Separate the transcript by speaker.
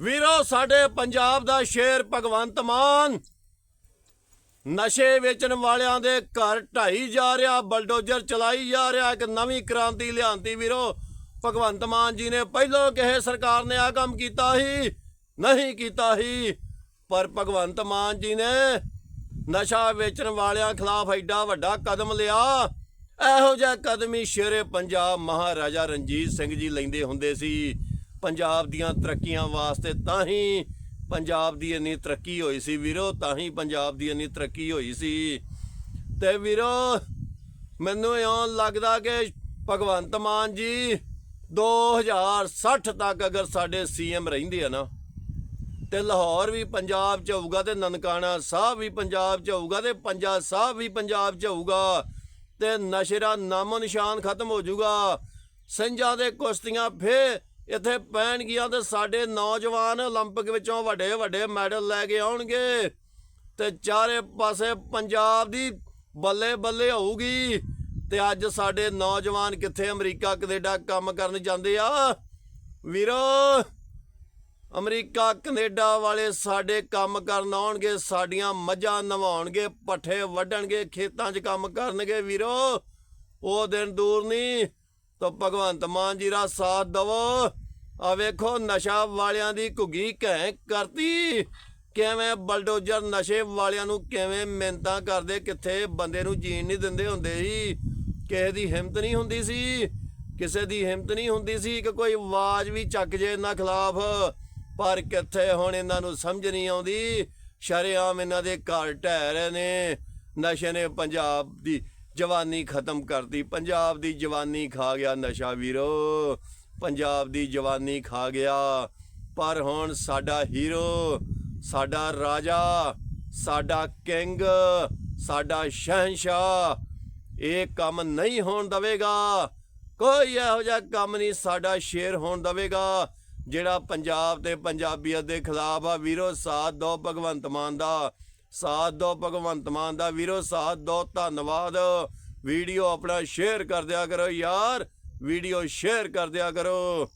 Speaker 1: ਵੀਰੋ, ਸਾਡੇ ਪੰਜਾਬ ਦਾ ਸ਼ੇਰ ਭਗਵੰਤ ਮਾਨ। ਨਸ਼ੇ ਵੇਚਣ ਵਾਲਿਆਂ ਦੇ ਘਰ ਢਾਈ ਜਾ ਰਿਹਾ, ਬਲਡੋਜ਼ਰ ਚਲਾਈ ਜਾ ਰਿਹਾ, ਇੱਕ ਨਵੀਂ ਕ੍ਰਾਂਤੀ ਲਿਆਂਦੀ ਵੀਰੋ। ਭਗਵੰਤ ਮਾਨ ਜੀ ਨੇ ਪਹਿਲਾਂ ਕਹੇ ਸਰਕਾਰ ਨੇ ਆ ਕੰਮ ਕੀਤਾ ਹੀ ਨਹੀਂ ਕੀਤਾ ਹੀ ਪਰ ਭਗਵੰਤ ਮਾਨ ਜੀ ਨੇ ਨਸ਼ਾ ਵੇਚਣ ਵਾਲਿਆਂ ਖਿਲਾਫ ਐਡਾ ਵੱਡਾ ਕਦਮ ਲਿਆ। ਇਹੋ ਜਿਹਾ ਕਦਮ ਹੀ ਸ਼ੇਰੇ ਪੰਜਾਬ ਮਹਾਰਾਜਾ ਰਣਜੀਤ ਸਿੰਘ ਜੀ ਲੈਂਦੇ ਹੁੰਦੇ ਸੀ। ਪੰਜਾਬ ਦੀਆਂ ਤਰੱਕੀਆਂ ਵਾਸਤੇ ਤਾਂ ਹੀ ਪੰਜਾਬ ਦੀ ਇੰਨੀ ਤਰੱਕੀ ਹੋਈ ਸੀ ਵੀਰੋ, ਤਾਂ ਹੀ ਪੰਜਾਬ ਦੀ ਇੰਨੀ ਤਰੱਕੀ ਹੋਈ ਸੀ। ਤੇ ਵੀਰੋ, ਮੈਨੂੰ ਇਉਂ ਲੱਗਦਾ ਕਿ ਭਗਵੰਤ ਮਾਨ ਜੀ 2060 ਤੱਕ ਅਗਰ ਸਾਡੇ ਸੀਐਮ ਰਹਿੰਦੇ ਆ ਨਾ, ਤੇ ਲਾਹੌਰ ਵੀ ਪੰਜਾਬ ਚ ਹੋਊਗਾ ਤੇ ਨਨਕਾਣਾ ਸਾਹਿਬ ਵੀ ਪੰਜਾਬ ਚ ਹੋਊਗਾ ਤੇ ਪੰਜਾ ਸਾਹਿਬ ਵੀ ਪੰਜਾਬ ਚ ਹੋਊਗਾ, ਤੇ ਨਸ਼ਰਾ ਨਾਮੋ ਨਿਸ਼ਾਨ ਖਤਮ ਹੋ ਜਾਊਗਾ। ਸਿੰਘਾਂ ਦੇ ਕੁਸ਼ਤੀਆਂ ਫੇ ਇੱਥੇ ਪੈਣਗੀਆਂ ਤੇ ਸਾਡੇ ਨੌਜਵਾਨ 올림픽 ਵਿੱਚੋਂ ਵੱਡੇ ਵੱਡੇ ਮੈਡਲ ਲੈ ਕੇ ਆਉਣਗੇ ਤੇ ਚਾਰੇ ਪਾਸੇ ਪੰਜਾਬ ਦੀ ਬੱਲੇ ਬੱਲੇ ਹੋਊਗੀ ਤੇ ਅੱਜ ਸਾਡੇ ਨੌਜਵਾਨ ਕਿੱਥੇ ਅਮਰੀਕਾ ਕੈਨੇਡਾ ਕੰਮ ਕਰਨ ਜਾਂਦੇ ਆ ਵੀਰੋ ਅਮਰੀਕਾ ਕੈਨੇਡਾ ਵਾਲੇ ਸਾਡੇ ਕੰਮ ਕਰਨ ਆਉਣਗੇ ਸਾਡੀਆਂ ਮੱਝਾਂ ਨਵਾਉਣਗੇ ਪੱਠੇ ਵੱਢਣਗੇ ਖੇਤਾਂ 'ਚ ਕੰਮ ਕਰਨਗੇ ਵੀਰੋ ਉਹ ਦਿਨ ਦੂਰ ਨਹੀਂ ਤਾਂ ਭਗਵੰਤ ਮਾਨ ਜੀ ਦਾ ਸਾਥ ਦਵੋ। ਆ ਵੇਖੋ, ਨਸ਼ਾ ਵਾਲਿਆਂ ਦੀ ਘੁੱਗੀ ਘੈਂ ਕਰਤੀ। ਕਿਵੇਂ ਬਲਡੋਜ਼ਰ ਨਸ਼ੇ ਵਾਲਿਆਂ ਨੂੰ ਕਿਵੇਂ ਮਿਹਨਤਾਂ ਕਰਦੇ, ਕਿੱਥੇ ਬੰਦੇ ਨੂੰ ਜੀਣ ਨਹੀਂ ਦਿੰਦੇ ਹੁੰਦੇ ਸੀ ਕਿਸੇ ਦੀ ਹਿੰਮਤ ਨਹੀਂ ਹੁੰਦੀ ਸੀ। ਕਿਸੇ ਦੀ ਹਿੰਮਤ ਨਹੀਂ ਹੁੰਦੀ ਸੀ ਕਿ ਕੋਈ ਆਵਾਜ਼ ਵੀ ਚੱਕ ਜੇ ਇਹਨਾਂ ਖਿਲਾਫ। ਪਰ ਕਿੱਥੇ ਹੁਣ ਇਹਨਾਂ ਨੂੰ ਸਮਝ ਨਹੀਂ ਆਉਂਦੀ। ਸ਼ਰੇਆਮ ਇਹਨਾਂ ਦੇ ਘਰ ਢਹਿ ਰਹੇ ਨੇ। ਨਸ਼ੇ ਨੇ ਪੰਜਾਬ ਦੀ ਜਵਾਨੀ ਖਤਮ ਕਰਤੀ। ਪੰਜਾਬ ਦੀ ਜਵਾਨੀ ਖਾ ਗਿਆ ਨਸ਼ਾ ਵੀਰੋ। ਪੰਜਾਬ ਦੀ ਜਵਾਨੀ ਖਾ ਗਿਆ। ਪਰ ਹੁਣ ਸਾਡਾ ਹੀਰੋ, ਸਾਡਾ ਰਾਜਾ, ਸਾਡਾ ਕਿੰਗ, ਸਾਡਾ ਸ਼ਹਿਨशाह ਇਹ ਕੰਮ ਨਹੀਂ ਹੋਣ ਦਵੇਗਾ। ਕੋਈ ਇਹੋ ਜਿਹਾ ਕੰਮ ਨਹੀਂ, ਸਾਡਾ ਸ਼ੇਰ ਹੋਣ ਦਵੇਗਾ, ਜਿਹੜਾ ਪੰਜਾਬ ਤੇ ਪੰਜਾਬੀਅਤ ਦੇ ਖਿਲਾਫ ਆ। ਵੀਰੋ, ਸਾਥ ਦੋ ਭਗਵੰਤ ਮਾਨ ਦਾ। ਸਾਥ ਦੋ ਭਗਵੰਤ ਮਾਨ ਦਾ ਵੀਰੋ, ਸਾਥ ਦੋ ਧੰਨਵਾਦ। ਵੀਡੀਓ ਆਪਣਾ ਸ਼ੇਅਰ ਕਰ ਦਿਆ ਕਰੋ ਯਾਰ। ਵੀਡੀਓ ਸ਼ੇਅਰ ਕਰ ਦਿਆ ਕਰੋ।